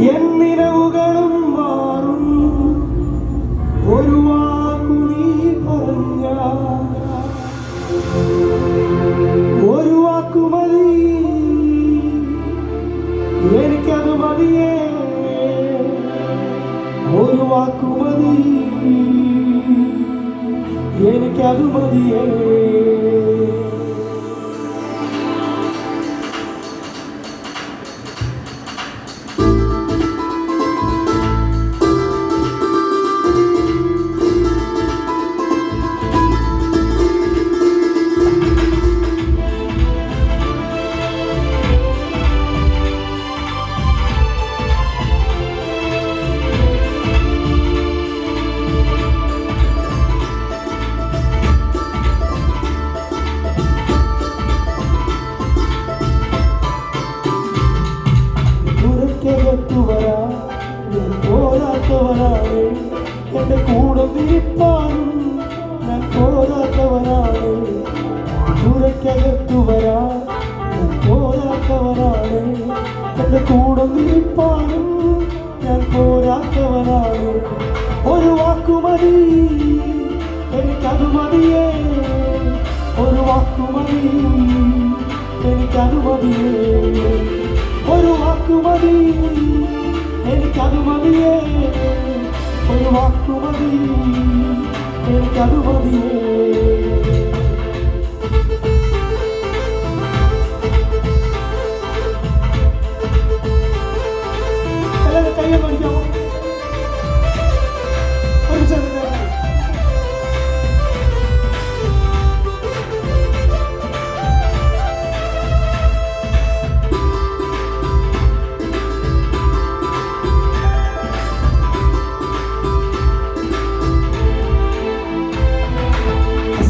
എന്നിനവുകളും മാറും ഒരു വാക്കു നീ പറഞ്ഞ ഒരു വാക്കു മതി. എനിക്കത് മതിയേ. ഒരു വാക്കു മതി. എനിക്കത് മതിയേ. പോരാത്തവനാണ് എന്റെ കൂടെ വിരിപ്പാനും ഞാൻ പോരാത്തവനാണ്. പുറക്കകത്തുവരാ ഞാൻ പോരാത്തവനാണ്. എന്റെ കൂടെ വിരിപ്പാനും ഞാൻ പോരാത്തവനാണ്. ഒരു വാക്കുമതി എനിക്കത് മതിയേ. ഒരു വാക്കുമതി എനിക്കത് മതിയേ. ഒരു വാക്കുമതി ഒരു വാക്കുമതി എനിക്കത് മതിയേ എല്ലാവരും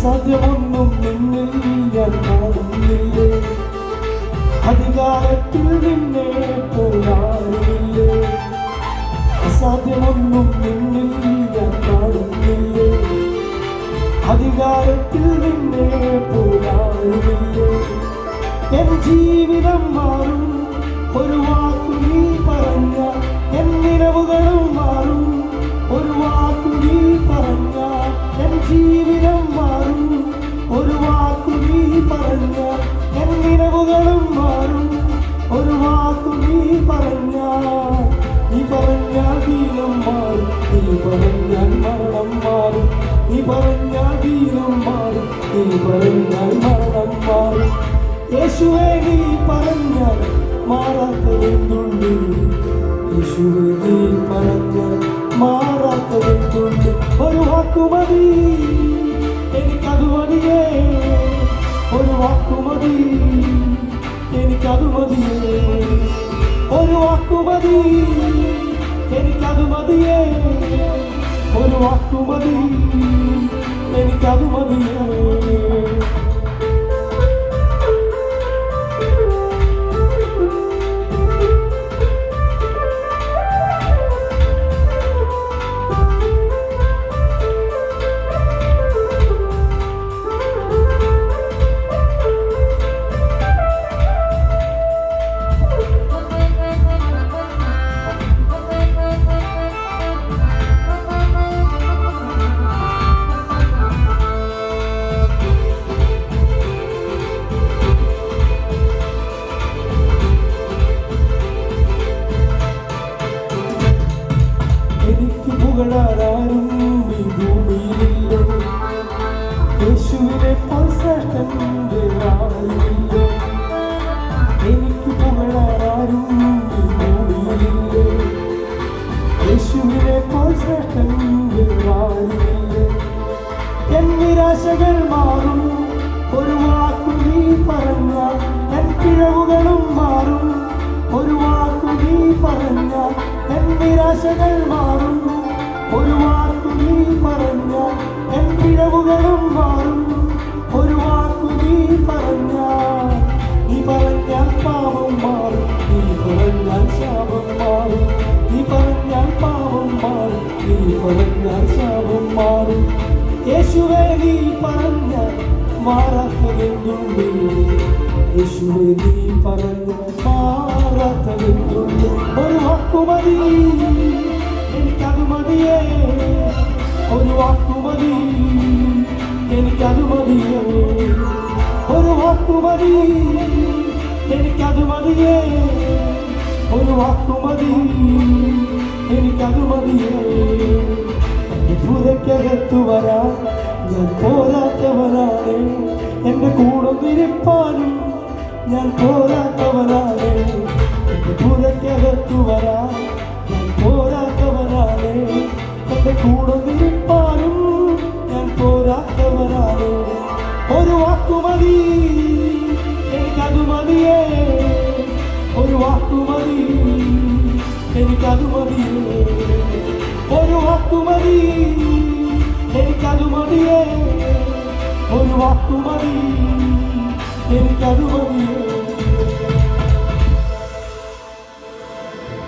അസാധ്യമൊന്നും നിന്നിൽ ഞാൻ കാണുന്നില്ലേ അധികാരത്തിൽ നിന്നെ പോരാറുമില്ലേ അസാധ്യമൊന്നും നിന്നിൽ ഞാൻ കാണുന്നില്ലേ അധികാരത്തിൽ നിന്നെ പോരാറുമില്ലേ എൻ ജീവിതം നീ പറഞ്ഞാൽ മരണം മാറും. നീ പറഞ്ഞാൽ വീരം മാറും. നീ പറഞ്ഞാൽ മരണം മാറും. യേശുവേ നീ പറഞ്ഞാൽ മാറാത്തതെന്തുണ്ട്? യേശുവേ നീ പറഞ്ഞാൽ മാറാത്തതെന്തുണ്ട്? ഒരു വാക്കുമതി എനിക്കത് മതിയേ. ഒരു വാക്കുമതി എനിക്കത് മതിയേ. ഒരു വാക്കുമതി എനിക്കത് മതിയേ. ഒരു വാക്കുമതി എനിക്കത് മതിയേ. പിഴവുകളും മാറും. ഒരു വാക്കു നീ പറഞ്ഞ എൻ നിരാശകൾ മാറും. ഒരു വാക്കു നീ പറഞ്ഞ എൻ പിഴവുകളും മാറും. ഒരു വാക്കു നീ പറഞ്ഞ നീ പറഞ്ഞാൽ പാപം മാറും. നീ പറഞ്ഞാൽ ശാപം മാറും. നീ പറഞ്ഞാൽ പാപം മാറും. നീ പറഞ്ഞാൽ ശാപം മാറും. യേശുവേ നീ പറഞ്ഞ മാറാത്തതെന്തുണ്ട് യേശുവേ നീ പറഞ്ഞു മാറാത്തതെന്തുണ്ട് ഒരു വാക്ക് വാക്കുമതി എനിക്കത് മതിയേ. ഒരു വാക്കുമതി എനിക്കത് മതിയേ. ഒരു വാക്കുമതി എനിക്കത് മതിയേ. ഒരു വാക്കുമതി എനിക്കത് മതിയേ. എന്റെ പുരക്കകത്തു വരാൻ ഞാൻ പോരാത്തവനാണ്. എന്റെ കൂടെ നിരിപ്പാനും ഞാൻ പോരാത്തവനാലേ എന്റെ പുരക്കകത്തു വരാൻ ഞാൻ പോരാത്തവനാലേ എന്റെ കൂടെ നിൽപ്പാനും ഞാൻ പോരാത്തവനാലേ ഒരു വാക്കുമതി എനിക്കത് മതിയേ. ഒരു വാക്കുമതി എനിക്കത് മതിയേ. ഒരു വാക്കുമതി എനിക്കത് മതിയേ. ഒരു വാക്കുമതി എനിക്കത് മതിയേ